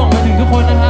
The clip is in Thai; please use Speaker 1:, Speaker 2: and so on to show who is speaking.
Speaker 1: ส่งมาถึงทุกคนนะฮะ